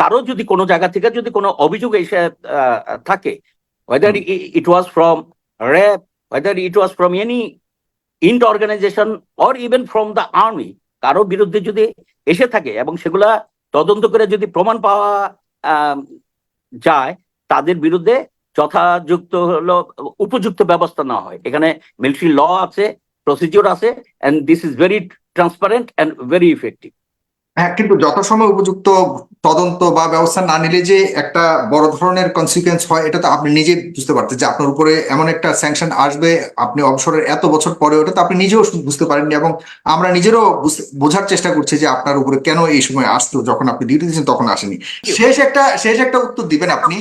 কারও যদি কোনো জায়গা থেকে যদি কোনো অভিযোগ এসে থাকে whether it was from rap whether it was from any int organization or even from the army কারও বিরুদ্ধে যদি এসে থাকে এবং সেগুলা তদন্ত করে যদি প্রমাণ পাওয়া যায় তাদের বিরুদ্ধে যথাযুক্ত হলো উপযুক্ত ব্যবস্থা নেওয়া হয়। এখানে মিলিটারি ল আছে প্রসিডিওর আছে and this is very transparent and very effective হ্যাঁ কিন্তু যথাসময় উপযুক্ত তদন্ত বা ব্যবস্থা না নিলে যে একটা বড় ধরনের কনসিকুয়েন্স হয় এটা তো আপনি নিজে বুঝতে পারতেন যে আপনার উপরে এমন একটা স্যাংশন আসবে আপনি অবসরের এত বছর পরে ওটা তো আপনি নিজেও বুঝতে পারেননি এবং আমরা নিজেরও বোঝার চেষ্টা করছি যে আপনার উপরে কেন এই সময় আসতো যখন আপনি ডিউটি দিয়েছেন তখন আসেনি। শেষ একটা শেষ একটা উত্তর দিবেন আপনি।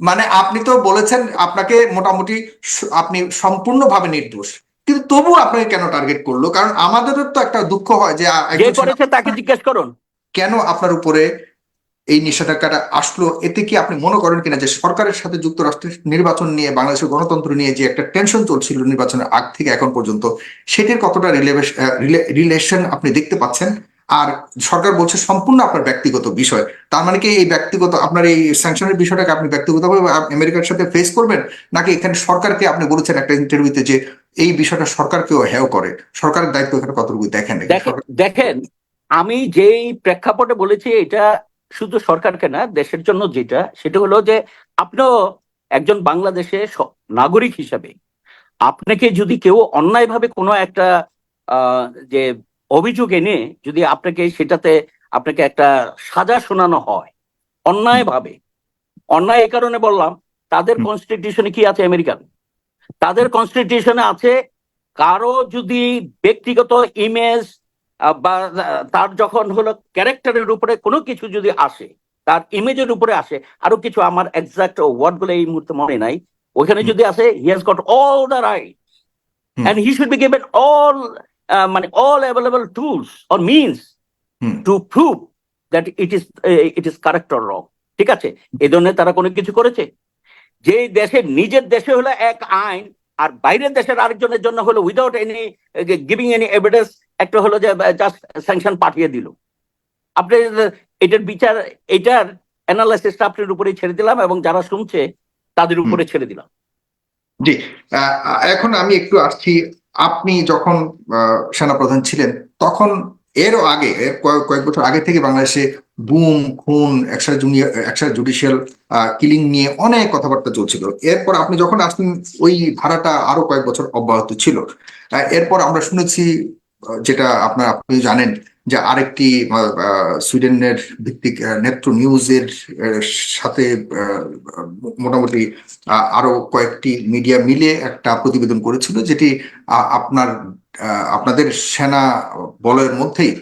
মানে আপনি তো বলেছেন আপনাকে মোটামুটি আপনি সম্পূর্ণভাবে নির্দোষ। কিন্তু তবু আপনাকে কেন টার্গেট করল? কারণ আমাদেরও তো একটা দুঃখ হয় যে তাকে জিজ্ঞেস করুন। কেন আপনার উপরে এই নিষেধাজ্ঞাটা আসলো? এতে কি আপনি মনে করেন কিনা যে সরকারের সাথে যুক্তরাষ্ট্রের নির্বাচন নিয়ে বাংলাদেশের গণতন্ত্র নিয়ে যে একটা টেনশন চলছিল নির্বাচনের আগ থেকে এখন পর্যন্ত সেটির কতটা রিলেশন আপনি দেখতে পাচ্ছেন? আর সরকার বলছে সম্পূর্ণ আপনার ব্যক্তিগত বিষয়। তার মানে কি এই ব্যক্তিগত আপনার এই স্যাংশনের বিষয়টাকে আপনি ব্যক্তিগতভাবে আমেরিকার সাথে ফেস করবেন? নাকি এখানে সরকারকে আপনি বলেছেন একটা ইন্টারভিউতে যে এই বিষয়টা সরকারকেও হেয় করে? সরকারের দায়িত্ব এখানে কতটুকু দেখেন দেখেন আমি যেই প্রেক্ষাপটে বলেছি এটা শুধু সরকারকে না দেশের জন্য যেটা সেটা হলো যে আপনিও একজন বাংলাদেশে নাগরিক হিসাবে আপনাকে যদি কেউ অন্যায়ভাবে কোনো একটা আহ, যে অভিযোগ এনে যদি আপনাকে সেটাতে আপনাকে একটা সাজা শোনানো হয় অন্যায়ভাবে অন্যায় এ কারণে বললাম তাদের। কনস্টিটিউশনে কি আছে আমেরিকান তাদের কনস্টিটিউশনে আছে কারও যদি ব্যক্তিগত ইমেজ বা তার যখন হলো ক্যারেক্টারের উপরে কোনো কিছু যদি আসে তার ইমেজের উপরে আসে আরও কিছু আমার এক্সাক্ট ওয়ার্ডগুলো এই মুহূর্তে মনে নাই ওখানে হুম। যদি আসে he has got all the right. And he should be given all মানে all available tools or means to prove that it is it is correct or wrong ঠিক আছে? এই ধরনের তারা কোনো কিছু করেছে। যে দেশে নিজের দেশে হলো এক আইন আর বাইরের দেশের আরেকজনের জন্য হলো without any giving any evidence একটা হলো যে জাস্ট স্যাংশন পাঠিয়ে দিল। আপনি এটার বিচার এটার অ্যানালাইসিসটা আপনার উপরে ছেড়ে দিলাম এবং যারা শুনছে তাদের উপরে ছেড়ে দিলাম। জি। এখন আমি একটু আসছি আপনি যখন সেনাপ্রধান ছিলেন, তখন এরও আগে কয়েক বছর আগে থেকে বাংলাদেশে বুম, খুন একসাথে জুনিয়র একসাথে জুডিশিয়াল কিলিং নিয়ে অনেক কথাবার্তা চলছিল। এরপর আপনি যখন আসলেন, ওই ধারাটা আরও কয়েক বছর অব্যাহত ছিল। এরপর আমরা শুনেছি যেটা আপনার আপনি জানেন যে আরেকটি সুইডেনের ভিত্তিক নেত্র নিউজের সাথে মোটামুটি আরও কয়েকটি মিডিয়া মিলে একটা প্রতিবেদন করেছিল যেটি আপনার আপনাদের সেনা বলয়ের মধ্যেই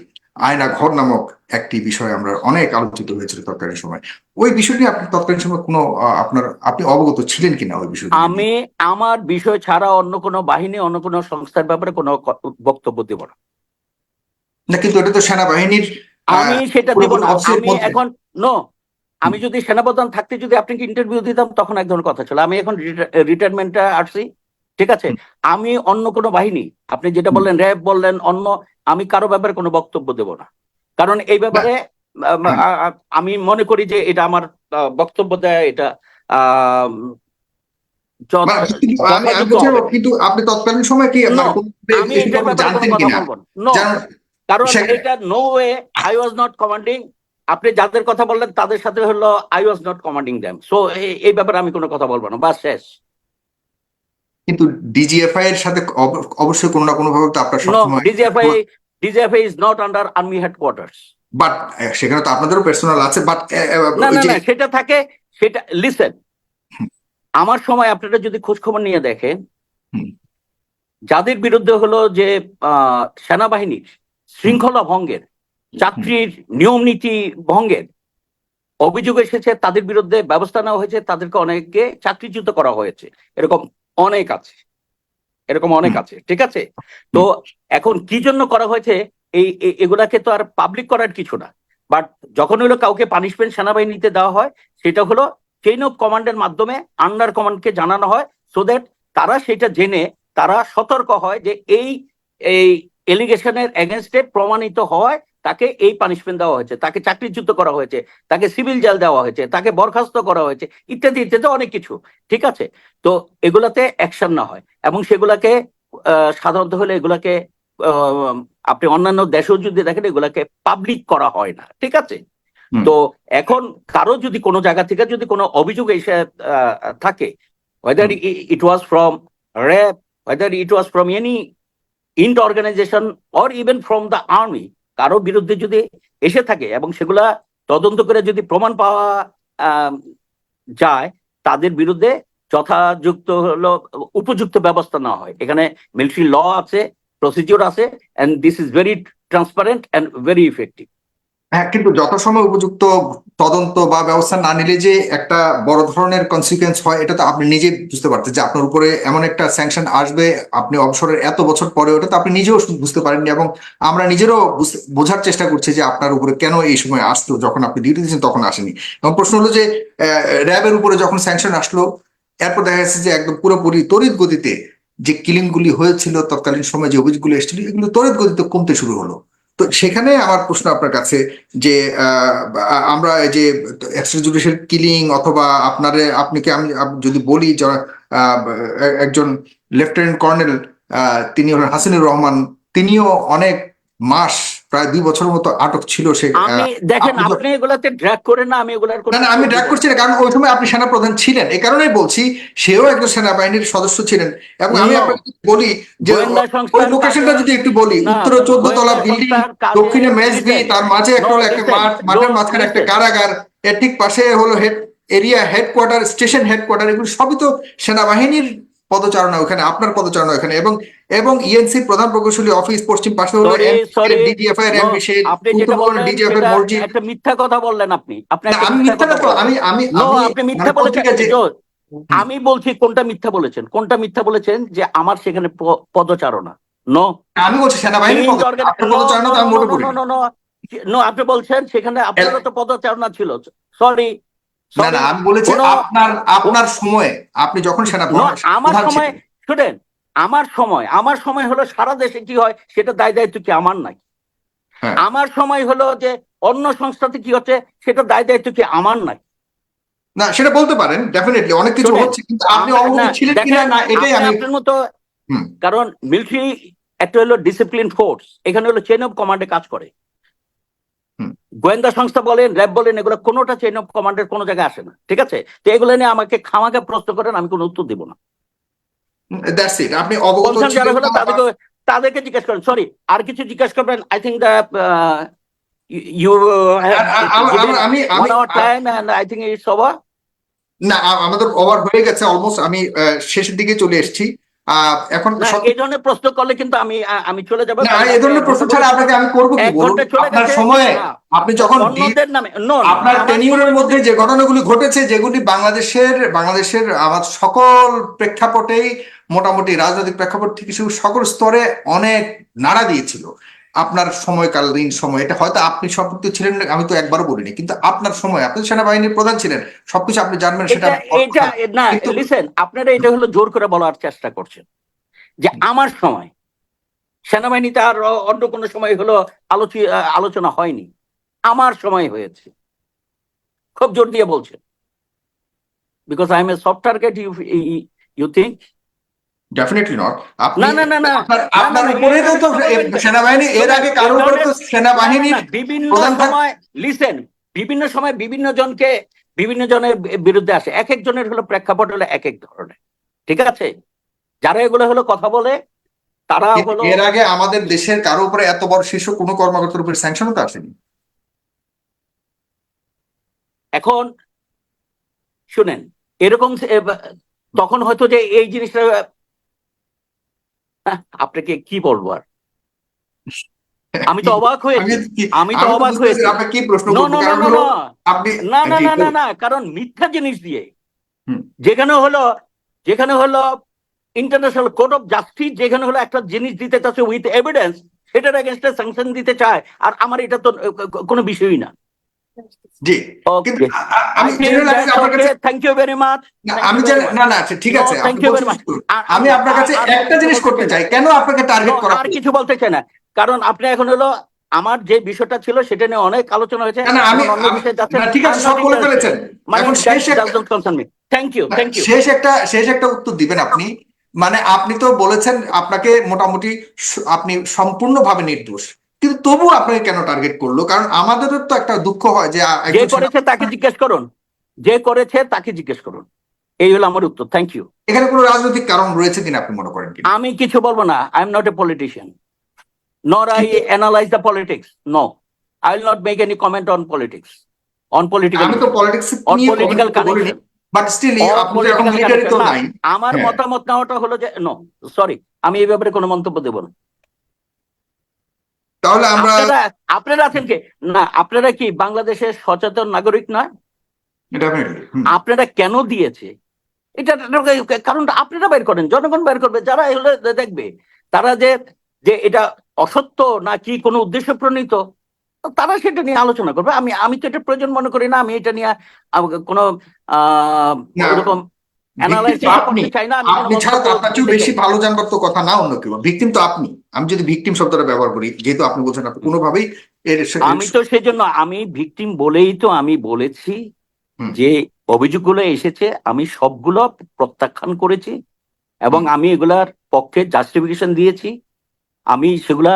আয়না ঘর নামক একটি বিষয় আমরা অনেক আলোচিত হয়েছিল তৎকালীন সময় ওই বিষয়টি আপনি তৎকালীন সময় কোনো আপনার, আপনি অবগত ছিলেন কিনা ওই বিষয়টি নিয়ে? আমি আমার বিষয় ছাড়া অন্য কোনো বাহিনী, অন্য কোনো সংস্থার ব্যাপারে কোনো বক্তব্য দেব না না কিন্তু এটা তো সেনাবাহিনীর আমি সেটা দেব না। আমি এখন নো আমি যদি সেনাপ্রধান থাকতে যদি আপনাকে ইন্টারভিউ দিতাম তখন এক ধরনের কথা ছিল। আমি এখন রিটায়ারমেন্টে আসছি ঠিক আছে? আমি অন্য কোনো বাহিনী আপনি যেটা বললেন র্যাব বললেন অন্য আমি কারও ব্যাপারে কোনো বক্তব্য দেব না। কারণ এই ব্যাপারে আম, মনে করি যে এটা আমার বক্তব্য দেয় এটা কিন্তু আপনি তৎকালীন সময় কি জানতেন কোনো? কারণ এটা no way I was not commanding আপনি যাদের কথা বললেন তাদের সাথে হলো I was not commanding them so এই ব্যাপারে আমি কোনো কথা বলব না। বাস শেষ। কিন্তু ডিজিএফআই এর সাথে অবশ্যই কোনো না কোনো ভাবে তো আপনার নো সবসময় DGFI DGFI is not under army headquarters but সেখানে তো আপনাদেরও পার্সোনাল আছে বাট না না না সেটা থাকে সেটা লিসেন আমার সময় আপনারা যদি খোঁজ খবর নিয়ে দেখেন। যাদের বিরুদ্ধে হলো যে সেনাবাহিনীর শৃঙ্খলা ভঙ্গের চাকরির নিয়ম নীতি ভঙ্গের অভিযোগ এসেছে, তাদের বিরুদ্ধে ব্যবস্থা নেওয়া হয়েছে, তাদেরকে অনেককে চাকরিচ্যুত করা হয়েছে। এরকম অনেক আছে। এরকম অনেক আছে, ঠিক আছে? তো এখন কি জন্য করা হয়েছে? এই এগুলাকে তো আর পাবলিক করার কিছু না। বাট যখন হলো কাউকে পানিশমেন্ট সেনাবাহিনীতে দেওয়া হয়, সেটা হলো চেইন অফ কমান্ডের মাধ্যমে আন্ডার কমান্ডকে জানানো হয় সো দ্যাট তারা সেটা জেনে, তারা সতর্ক হয় যে এই এই এলিগেশনের এগেনস্টে প্রমাণিত হয় তাকে এই পানিশমেন্ট দেওয়া হয়েছে তাকে চাকরিচ্যুত করা হয়েছে তাকে সিভিল জেল দেওয়া হয়েছে তাকে বরখাস্ত করা হয়েছে ইত্যাদি ইত্যাদি অনেক কিছু ঠিক আছে? তো এগুলাতে অ্যাকশন না হয় এবং সেগুলাকে সাধারণত হলে এগুলাকে আপনি অন্যান্য দেশেও যদি দেখেন এগুলাকে পাবলিক করা হয় না ঠিক আছে? তো এখন কারও যদি কোনো জায়গা থেকে যদি কোনো অভিযোগ এসে থাকে whether it was from rap whether it was from any int organization or even from the army, কারও বিরুদ্ধে যদি এসে থাকে এবং সেগুলা তদন্ত করে যদি প্রমাণ পাওয়া যায়, তাদের বিরুদ্ধে যথাযুক্ত হলো, উপযুক্ত ব্যবস্থা নেওয়া হয়। এখানে মিলিটারি ল আছে প্রসিডিওর আছে and this is very transparent and very effective হ্যাঁ কিন্তু যত সময় উপযুক্ত তদন্ত বা ব্যবস্থা না নিলে যে একটা বড় ধরনের কনসিকুয়েন্স হয়, এটা তো আপনি নিজে বুঝতে পারতেন যে আপনার উপরে এমন একটা স্যাংশন আসবে, আপনি অবসরের এত বছর পরে ওটা তো আপনি নিজেও বুঝতে পারেননি এবং আমরা নিজেরও বোঝার চেষ্টা করছি যে আপনার উপরে কেন এই সময় আসলো, যখন আপনি ডিউটি দিয়েছেন তখন আসেনি। এবং প্রশ্ন হলো যে র্যাবের উপরে যখন স্যাংশন আসলো, এরপর দেখা যাচ্ছে যে একদম পুরোপুরি তড়িৎ গতিতে যে কিলিং গুলি হয়েছিল তৎকালীন সময় যে অভিযোগগুলো এসেছিল, এগুলো তড়িৎ গতিতে কমতে শুরু হলো। তো সেখানে আমার প্রশ্ন আপনার কাছে যে আমরা যে এক্সট্রা জুডিশিয়াল কিলিং অথবা আপনারে, আপনি কি আমি যদি বলি একজন লেফটেন্যান্ট কর্নেল তিনি হলেন হাসিনুর রহমান, তিনিও অনেক মাস প্রায় দুই বছরের মতো আটক ছিল সে আমি দেখেন আপনি এগুলাতে ড্র্যাগ করেন না আমি এগুলার না আমি করছি না কারণ ওই সময় আপনি সেনাপ্রধান ছিলেন। এই কারণেই বলছি সেও একজন সেনাবাহিনীর সদস্য ছিলেন। এবং আমি আপনাকে বলি যে ওই লোকেশনটা যদি একটু বলি উত্তরে চোদ্দ তলা বিল্ডিং দক্ষিণে listen, তার মাঝে একটা হলো একটা মাঠ মাঠের মাঝখানে একটা কারাগার এর ঠিক পাশে হলো head area headquarter station headquarter এগুলো সবই তো সেনাবাহিনীর পদচারণা ওখানে আপনার পদচারণা ওখানে এবং এবং ইএনসি প্রধান প্রকৌশলী অফিস পশ্চিম পাশে হলো sorry. এর No, এমবি সেই আপনি যেটা উত্তর বললেন ডিজিএফ এর মসজিদ একটা মিথ্যা কথা বললেন আপনি। আপনি আমি মিথ্যা কথা আমি আমি আপনি মিথ্যা মানে বলেছেন আমি বলছি কোনটা মিথ্যা বলেছেন। কোনটা মিথ্যা বলেছেন যে আমার সেখানে পদচারণা। নো আমি বলছি সেনাবাহিনীর পদ- পদচারণা তো আমি মোটে। নো আপনি বলছেন সেখানে আপনারও তো পদচারণা ছিল। সরি না না আমি বলেছি আপনার আপনার সময়ে আপনি যখন সেনা আমার সময় শুনেন আমার সময় আমার সময় হলো সারা দেশে কি হয় সেটা দায় দায়িত্ব কি আমার নাই হ্যাঁ। আমার সময় হলো যে অন্য সংস্থাতে কি হচ্ছে সেটা দায় দায়িত্ব কি আমার নাই না সেটা বলতে পারেন ডেফিনেটলি অনেক কিছু হচ্ছে কিন্তু আপনি অবগত ছিলেন কিনা না এটাই আমি আপনার মতো কারণ মিলিটারি একটা হলো ডিসিপ্লিন ফোর্স এখানে হলো চেইন অফ কমান্ডে কাজ করে। গোয়েন্দা সংস্থা বলেন র্যাব বলেন এগুলো কোনোটা চেইন অফ কমান্ডের কোনো জায়গায় আসে না। ঠিক আছে? তো এগুলো নিয়ে আমাকে খামাকে প্রশ্ন করেন আমি কোনো উত্তর দিব না। আপনি অবগত তাদেরকে তাদেরকে জিজ্ঞেস করেন। সরি আর কিছু জিজ্ঞেস করবেন? আই থিঙ্ক ইউ আমার- আমার- আমি time and I think it's over না আমাদের ওভার হয়ে গেছে অলমোস্ট আমি শেষের দিকে চলে এসেছি। এখন এই ধরনের প্রশ্ন করলে কিন্তু আমি আমি চলে যাব। না এই ধরনের প্রশ্ন ছাড়া আপনাকে আমি করব কি? বলুন আপনার সময়ে আপনি যখন নামে আপনার টেনিউরের মধ্যে যে ঘটনাগুলি ঘটেছে যেগুলি বাংলাদেশের বাংলাদেশের আমার সকল প্রেক্ষাপটেই মোটামুটি রাজনৈতিক প্রেক্ষাপট থেকে শুরু সকল স্তরে অনেক নাড়া দিয়েছিল। আপনার সময়কাল ঋণ সময় এটা হয়তো আপনি সম্পৃক্ত ছিলেন না, আমি তো একবারও বলিনি কিন্তু আপনার সময় আপনি সেনাবাহিনীর প্রধান ছিলেন সবকিছু আপনি জানবেন সেটা এটা এটা না লিসেন আপনারা এটা হলো জোর করে বলার চেষ্টা করছেন যে আমার সময় সেনাবাহিনীতে আর অন্য কোনো সময় হলো আলোচ আলোচনা হয়নি আমার সময় হয়েছে খুব জোর দিয়ে বলছেন because I am a soft target you you think definitely not আপনি না, না, না। আপনার উপরে তো সেনাবাহিনী এর আগে কারোর উপরে তো সেনাবাহিনীর না, বিভিন্ন সময় লিসেন বিভিন্ন সময় বিভিন্ন জনকে বিভিন্ন জনের বিরুদ্ধে আসে। এক এক জনের হলো প্রেক্ষাপট হলো এক এক ধরনের। ঠিক আছে? যারা এগুলো হলো কথা বলে তারা হলো এর আগে আমাদের দেশের কারও উপরে এত বড় শীর্ষ কোনো কর্মকর্তার উপরে স্যাংশনও তো আসেনি। এখন শুনেন এরকম তখন হয়তো যে এই জিনিসটা আপনাকে কি বলব আর? আমি তো অবাক হয়েছি আমি তো অবাক হয়েছি। না না না না না কারণ মিথ্যা জিনিস দিয়ে। যেখানে হলো যেখানে হলো ইন্টারন্যাশনাল কোর্ট অফ জাস্টিস যেখানে হলো একটা জিনিস দিতে চাচ্ছে উইথ এভিডেন্স সেটার এগেনস্টে স্যাংশন দিতে চায়। আর আমার এটা তো কোনো বিষয়ই না। জি। কিন্তু আমি থ্যাংক ইউ ভেরি মাচ আমি না না আচ্ছা, ঠিক আছে. শুনুন। আর- আমি আপনার কাছে একটা জিনিস করতে চাই। কেন আপনাকে টার্গেট করা আর কিছু বলতে চাই না। কারণ আপনি এখন হলো আমার যে বিষয়টা ছিল সেটা নিয়ে অনেক আলোচনা হয়েছে। না, আমি এখন অন্য বিষয়ে যাচ্ছেন। না, ঠিক আছে সব বলে. ফেলেছেন। মানে এখন শেষ একটা- থ্যাংক ইউ থ্যাংক ইউ শেষ একটা শেষ একটা উত্তর দিবেন আপনি। মানে আপনি তো বলেছেন আপনাকে মোটামুটি আপনি সম্পূর্ণভাবে নির্দোষ। কিন্তু তবু আপনাকে কেন টার্গেট করল? কারণ আমাদেরও তো একটা দুঃখ হয় যে যে করেছে তাকে জিজ্ঞেস করুন। যে করেছে তাকে জিজ্ঞেস করুন। এই হলো আমার উত্তর। থ্যাংক ইউ এখানে কোনো রাজনৈতিক কারণ রয়েছে কিনা আপনি মনে করেন আমি কিছু বলব না। I am not a politician nor I analyse the politics no I will not make any comment on politics on political আমি তো On political connection. আমার হ্যাঁ। মতামত নেওয়াটা হলো যে নো সরি আমি এই ব্যাপারে কোনো মন্তব্য দেব না। তাহলে আমরা আপনারা আছেন কি? না আপনারা কি বাংলাদেশের সচেতন নাগরিক নয়? আপনারা কেন দিয়েছে? এটা কারণটা আপনারা বের করেন জনগণ বের করবে যারা এগুলো দেখবে তারা যে যে এটা অসত্য না কি কোনো উদ্দেশ্য প্রণীত তারা সেটা নিয়ে আলোচনা করবে। আমি আমি তো এটা প্রয়োজন মনে করি না আমি এটা নিয়ে কোনো আহ আপনি। ছাড়া তো আপনার চেয়েও বেশি ভালো জানবার তো কথা না অন্য কেউ। ভিকটিম তো আপনি। আমি যদি ভিকটিম শব্দটা ব্যবহার করি যেহেতু আপনি বলছেন আপনি কোনোভাবেই আমি তো সেজন্য আমি ভিকটিম বলেই তো আমি বলেছি যে অভিযোগগুলো এসেছে আমি সবগুলো প্রত্যাখ্যান করেছি এবং আমি এগুলার পক্ষে জাস্টিফিকেশন দিয়েছি। আমি সেগুলা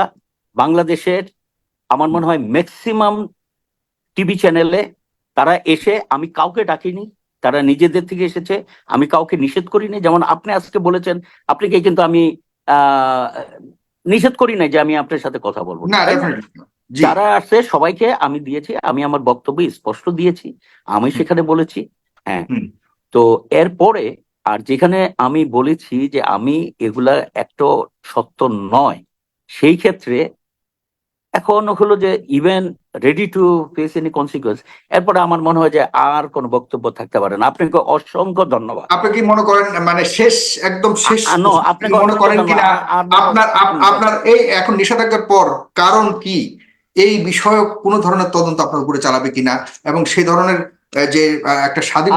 বাংলাদেশের আমার মনে হয় ম্যাক্সিমাম টিভি চ্যানেলে তারা এসে আমি কাউকে ডাকিনি। তারা নিজেদের থেকে এসেছে আমি কাউকে নিষেধ করিনি যেমন আপনি আজকে বলেছেন আপনাকে কিন্তু আমি আহ নিষেধ করি নাই যে আমি আপনার সাথে কথা বলব না না? না। যারা আসছে সবাইকে আমি দিয়েছি আমি আমার বক্তব্য স্পষ্ট দিয়েছি আমি সেখানে বলেছি হ্যাঁ। তো এরপরে আর যেখানে আমি বলেছি যে আমি এগুলা একটা সত্য নয় সেই ক্ষেত্রে এখন হলো যে even ready to face any consequence এরপরে আমার মনে হয় যে আর কোনো বক্তব্য থাকতে পারে না। আপনাকে অসংখ্য ধন্যবাদ। আপনি কি মনে করেন মানে শেষ একদম শেষ? আ- no, আপনাকে মনে করেন কিনা? আপনার আপনার এই এখন নিষেধাজ্ঞার পর কারণ কি? এই বিষয়ক কোনো ধরনের তদন্ত আপনার উপরে চালাবে কিনা? এবং সেই ধরনের যে একটা স্বাধীন।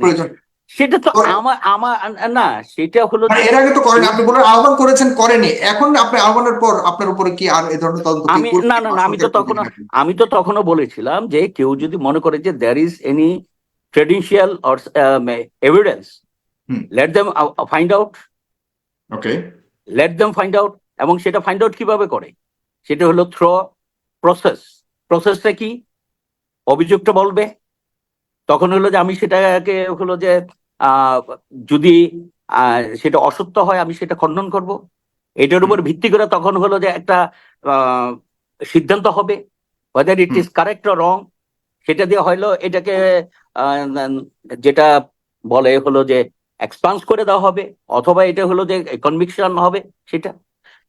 প্রয়োজন সেটা তো আমার আমার না সেটা হলো মানে এর আগে তো করেন আপনি বলেন আহ্বান করেছেন করেনি। এখন আপনি আহ্বানের পর আপনার উপরে কি আর এই ধরনের তদন্ত আমি না না আমি তো তখন আমি তো তখনও বলেছিলাম যে কেউ যদি মনে করে যে there is any credential or evidence let them find out okay let them find out এবং সেটা ফাইন্ড আউট কীভাবে করে? সেটা হলো থ্রো প্রসেস প্রসেসটা কি? অভিযোগটা বলবে। তখন হলো যে আমি সেটাকে হলো যে আহ, যদি সেটা অসত্য হয় আমি সেটা খণ্ডন করব। এটার উপর ভিত্তি করে তখন হলো যে একটা সিদ্ধান্ত হবে whether it is correct wrong সেটা দিয়ে হইল এটাকে যেটা বলে হলো যে এক্সপান্স করে দেওয়া হবে অথবা এটা হলো যে কনভিকশন হবে সেটা।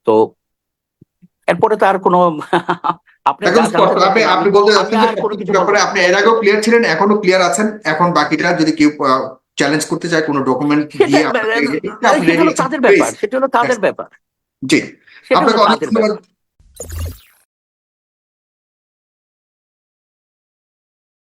তো এরপরে তো আর কোনো আপনি আপনি বলতে ব্যাপারে আপনি এর আগেও ক্লিয়ার ছিলেন এখনও ক্লিয়ার আছেন। এখন বাকিটা যদি কেউ চ্যালেঞ্জ করতে চায় কোনো ডকুমেন্ট দিয়ে তাদের ব্যাপার সেটা হলো তাদের ব্যাপার। জি। আপনাকে অনেক ধন্যবাদ।